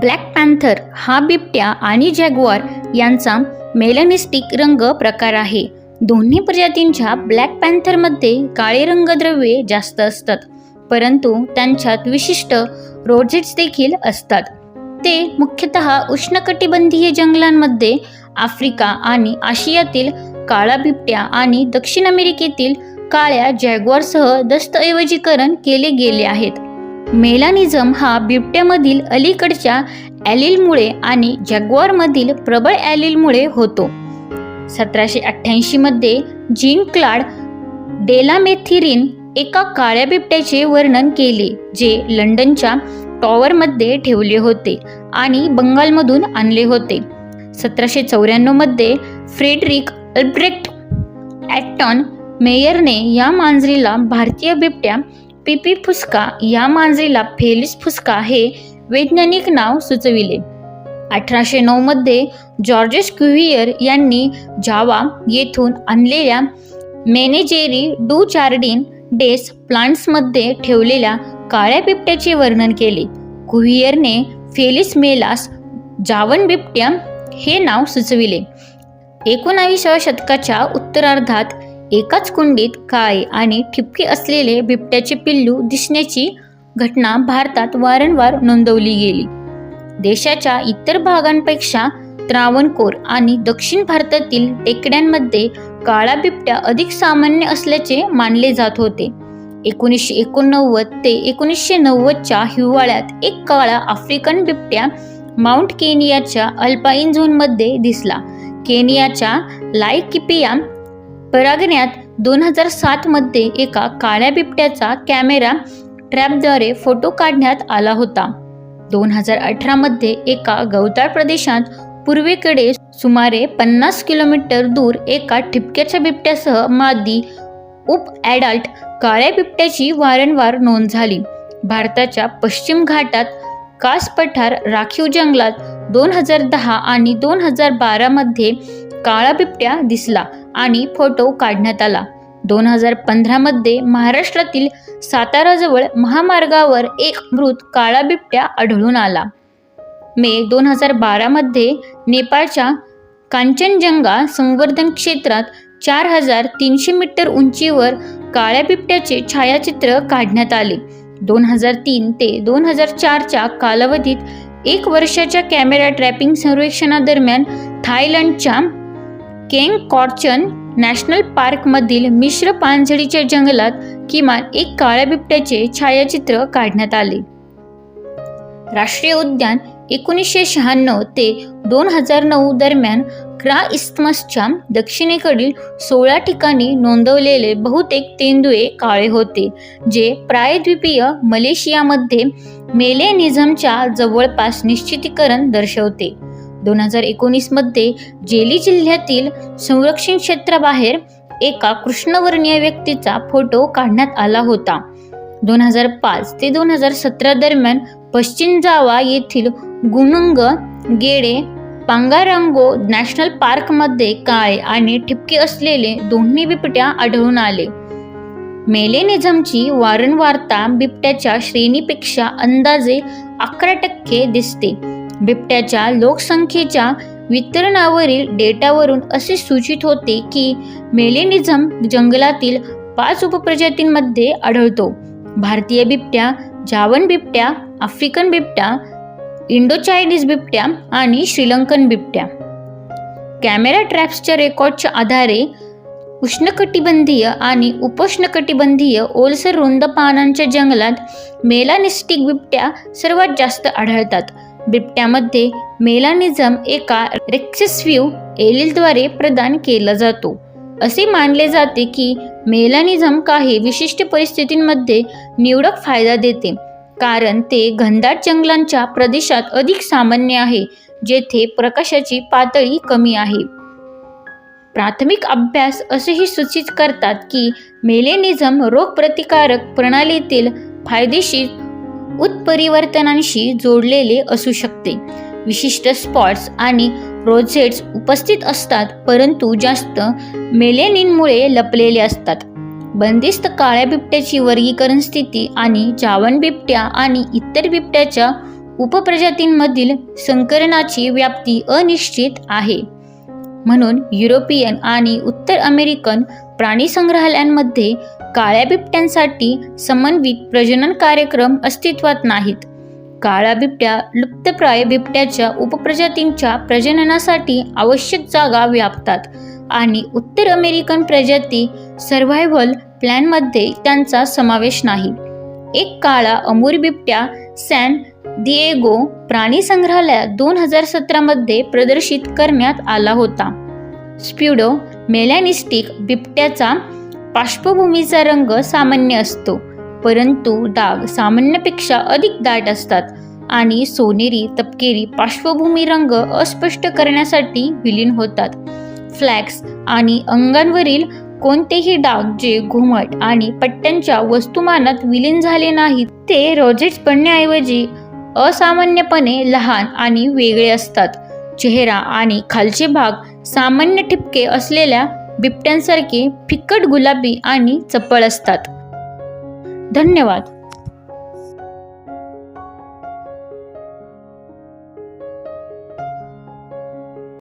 Black panther हा बिबट्या आणि जॅग्वार यांचा मेलनिस्टिक रंग प्रकार आहे. दोन्ही प्रजातींच्या ब्लॅक पॅन्थरमध्ये काळे रंगद्रव्ये जास्त असतात परंतु त्यांच्यात विशिष्ट रोजेट्स देखील असतात. ते मुख्यतः उष्णकटिबंधीय जंगलांमध्ये आफ्रिका आणि आशियातील काळा बिबट्या आणि दक्षिण अमेरिकेतील काळ्या जॅग्वारसह दस्तऐवजीकरण केले गेले आहेत. मेलानिझम हा बिबट्यामधील अलीकडच्या ॲलिलमुळे आणि जॅग्वारमधील प्रबळ ॲलिलमुळे होतो. सतराशे अठ्ठ्याऐंशीमध्ये जीन क्लाड डेलामेथिरिन एका काळ्या बिबट्याचे वर्णन केले जे लंडनच्या टॉवरमध्ये ठेवले होते आणि बंगालमधून आणले होते. सतराशे चौऱ्याण्णवमध्ये फ्रेडरिक अल्ब्रेक्ट ॲक्टॉन मेयरने या मांजरीला भारतीय बिबट्या पिपी फुस्का या मांजरीला फेलिस फुस्का हे वैज्ञानिक नाव सुचविले. अठराशे नऊमध्ये जॉर्जेस क्युव्हियर यांनी जावा येथून आणलेल्या मेनेजेरी डू चार्डिन डेस प्लांट्समध्ये ठेवलेल्या काळ्या बिबट्याचे वर्णन केले. कुव्हियरने फेलिस मेलास जावन बिबट्या हे नाव सुचविले. एकोणावीसाव्या शतकाच्या उत्तरार्धात एकाच कुंडीत काळे आणि ठिपके असलेले बिबट्याचे पिल्लू दिसण्याची घटना भारतात वारंवार नोंदवली गेली. देशाच्या इतर भागांपेक्षा त्रावणकोर आणि दक्षिण भारतातील टेकड्यांमध्ये काळा बिबट्या अधिक सामान्य असल्याचे मानले जात होते. एकोणीसशे एकोणनव्वद ते एकोणीसशे नव्वदच्या हिवाळ्यात एक काळा आफ्रिकन बिबट्या माउंट केनियाच्या अल्पाईन झोनमध्ये दिसला. केनियाच्या लायकिपिया परागण्यात दोन हजार सातमध्ये एका काळ्या बिबट्याचा कॅमेरा ट्रॅपद्वारे फोटो काढण्यात आला होता. दोन हजार अठरामध्ये एका गवताळ प्रदेशात पूर्वेकडे सुमारे पन्नास किलोमीटर दूर एका ठिपक्याच्या बिबट्यासह मादी उप ॲडल्ट काळ्या बिबट्याची वारंवार नोंद झाली. भारताच्या पश्चिम घाटात कास पठार राखीव जंगलात दोन हजार दहा आणि दोन हजार बारामध्ये काळा बिबट्या दिसला आणि फोटो काढण्यात आला. दोन हजार पंधरामध्ये महाराष्ट्रातील साताराजवळ महामार्गावर एक मृत काळा बिबट्या आढळून आला. मे दोन हजार बारामध्ये नेपाळच्या कांचनजंगा संवर्धन क्षेत्रात चार हजार तीनशे मीटर उंचीवर काळ्या बिबट्याचे छायाचित्र काढण्यात आले. दोन हजार तीन ते दोन हजार चारच्या कालावधीत एक वर्षाच्या कॅमेरा ट्रॅपिंग सर्वेक्षणादरम्यान थायलंडच्या केंग कॉर्चन नॅशनल पार्कमधील मिश्र पानझडीच्या जंगलात किमान एक काळ्या बिबट्याचे छायाचित्र काढण्यात आले. राष्ट्रीय उद्यान एकोणीसशे शहाण्णव ते दोन हजार नऊ दरम्यान क्रा इस्मसच्या दक्षिणेकडील सोळा ठिकाणी नोंदवलेले बहुतेक तेंदुए काळे होते जे प्रायद्वीपीय मलेशियामध्ये मेलेनिझमच्या जवळपास निश्चितीकरण दर्शवते. दोन हजार एकोणीसमध्ये जेली जिल्ह्यातील संरक्षण क्षेत्राबाहेर एका कृष्णवर्णीय व्यक्तीचा फोटो काढण्यात आला होता. दोन हजार पाच ते दोन हजार सतरा दरम्यान पश्चिम जावा येथील गुनुंग गेडे पांगारांगो नॅशनल पार्कमध्ये काळे आणि ठिपके असलेले दोन्ही बिबट्या आढळून आले. मेलेनिझमची वारंवारता बिबट्याच्या श्रेणीपेक्षा अंदाजे अकरा टक्के दिसते. बिबट्याच्या लोकसंख्येच्या वितरणावरील डेटावरून असे सूचित होते की मेलेनिझम जंगलातील पाच उपप्रजातींमध्ये आढळतो. भारतीय बिबट्या जावन बिबट्या आफ्रिकन बिबट्या इंडो चायनीज बिबट्या आणि श्रीलंकन बिबट्या. कॅमेरा ट्रॅप्सच्या रेकॉर्डच्या आधारे उष्णकटिबंधीय आणि उपोष्णकटिबंधीय ओलसर रुंद पानांच्या जंगलात मेलानिस्टिक बिबट्या सर्वात जास्त आढळतात. बिबट्यामध्ये मेलानिझम एका रेक्सेस्व्यू एलिलद्वारे प्रदान केला जातो. असे मानले जाते की मेलानिझम काही विशिष्ट परिस्थितींमध्ये निवडक फायदा देते कारण ते घनदाट जंगलांच्या प्रदेशात अधिक सामान्य आहे जेथे प्रकाशाची पातळी कमी आहे. प्राथमिक अभ्यास असेही सूचित करतात की मेलेनिझम रोगप्रतिकारक प्रणालीतील फायदेशीर उत्परिवर्तनांशी जोडलेले असू शकते. विशिष्ट स्पॉट्स आणि रोझेट्स उपस्थित असतात परंतु जास्त मेलेनिनमुळे लपलेले असतात. बंदिस्त काळ्या बिबट्याची वर्गीकरण स्थिती आणि चावण बिबट्या आणि इतर बिबट्याच्या उपप्रजातींमधील संकरणाची व्याप्ती अनिश्चित आहे. म्हणून युरोपियन आणि उत्तर अमेरिकन प्राणी संग्रहालयांमध्ये काळ्या बिबट्यांसाठी समन्वित प्रजनन कार्यक्रम अस्तित्वात नाहीत. काळ्या बिबट्या लुप्तप्राय बिबट्याच्या उपप्रजातींच्या प्रजननासाठी आवश्यक जागा व्यापतात आणि उत्तर अमेरिकन प्रजाती सर्व्हायव्हल प्लॅनमध्ये त्यांचा समावेश नाही. एक काळा अमूर बिबट्या सॅन दिएगो प्राणी संग्रहालयात दोन हजार सतरामध्ये प्रदर्शित करण्यात आला होता. स्प्युडो मेलॅनिस्टिक बिबट्याचा पार्श्वभूमीचा रंग सामान्य असतो परंतु डाग सामान्यपेक्षा अधिक दाट असतात आणि सोनेरी तपकेरी पार्श्वभूमी रंग अस्पष्ट करण्यासाठी विलीन होतात. फ्लॅक्स आणि अंगांवरील कोणतेही डाग जे घुमट आणि पट्ट्यांच्या वस्तुमानात विलीन झाले नाहीत ते रोजेट्स बनण्याऐवजी असामान्यपणे लहान आणि वेगळे असतात. चेहरा आणि खालचे भाग सामान्य ठिपके असलेल्या बिबट्यांसारखे फिकट गुलाबी आणि चपळ असतात. धन्यवाद.